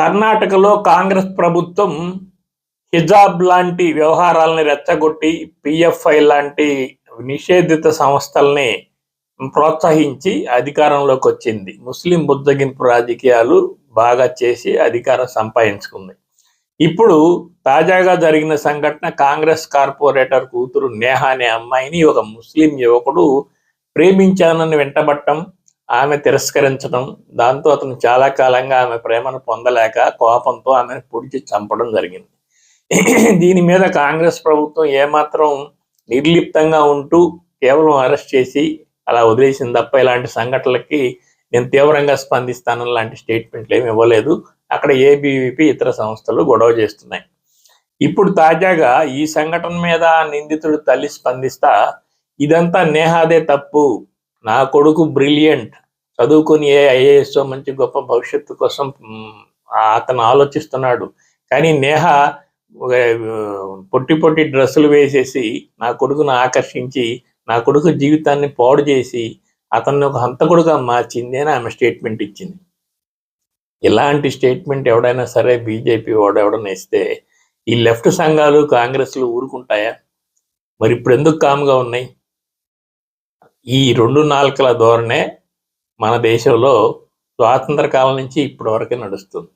కర్ణాటకలో కాంగ్రెస్ ప్రభుత్వం హిజాబ్ లాంటి వ్యవహారాలని రెచ్చగొట్టి పిఎఫ్ఐ లాంటి నిషేధిత సంస్థల్ని ప్రోత్సహించి అధికారంలోకి వచ్చింది. ముస్లిం బుద్ధగింపు రాజకీయాలు బాగా చేసి అధికారం సంపాదించుకుంది. ఇప్పుడు తాజాగా జరిగిన సంఘటన కాంగ్రెస్ కార్పొరేటర్ కూతురు నేహా అనే అమ్మాయిని ఒక ముస్లిం యువకుడు ప్రేమించానని వెంటబట్టం ఆమె తిరస్కరించడం దాంతో అతను చాలా కాలంగా ఆమె ప్రేమను పొందలేక కోపంతో ఆమెను పొడిచి చంపడం జరిగింది. దీని మీద కాంగ్రెస్ ప్రభుత్వం ఏమాత్రం నిర్లిప్తంగా ఉంటూ కేవలం అరెస్ట్ చేసి అలా వదిలేసింది తప్ప ఇలాంటి సంఘటనలకి నేను తీవ్రంగా స్పందిస్తాను లాంటి స్టేట్మెంట్లు ఏమి ఇవ్వలేదు. అక్కడ ఏబీవీపీ ఇతర సంస్థలు గొడవ చేస్తున్నాయి. ఇప్పుడు తాజాగా ఈ సంఘటన మీద నిందితుడు తల్లి స్పందిస్తా ఇదంతా నేహాదే తప్పు నా కొడుకు బ్రిలియంట్. చదువుకొని ఏ ఐఏఎస్ మంచి గొప్ప భవిష్యత్తు కోసం అతను ఆలోచిస్తున్నాడు. కానీ నేహ పొట్టి పొట్టి డ్రెస్సులు వేసేసి నా కొడుకును ఆకర్షించి నా కొడుకు జీవితాన్ని పాడు చేసి అతన్ని ఒక హంతకుడుగా మార్చింది అని ఆమె స్టేట్మెంట్ ఇచ్చింది. ఇలాంటి స్టేట్మెంట్ ఎవడైనా సరే బీజేపీ వాడు ఎవడైనా ఇస్తే ఈ లెఫ్ట్ సంఘాలు కాంగ్రెస్లు ఊరుకుంటాయా? మరి ఇప్పుడు ఎందుకు కామ్గా ఉన్నాయి? ఈ రెండు నాలుకల ధోరణే మన దేశంలో స్వాతంత్ర కాలం నుంచి ఇప్పటి వరకు నడుస్తుంది.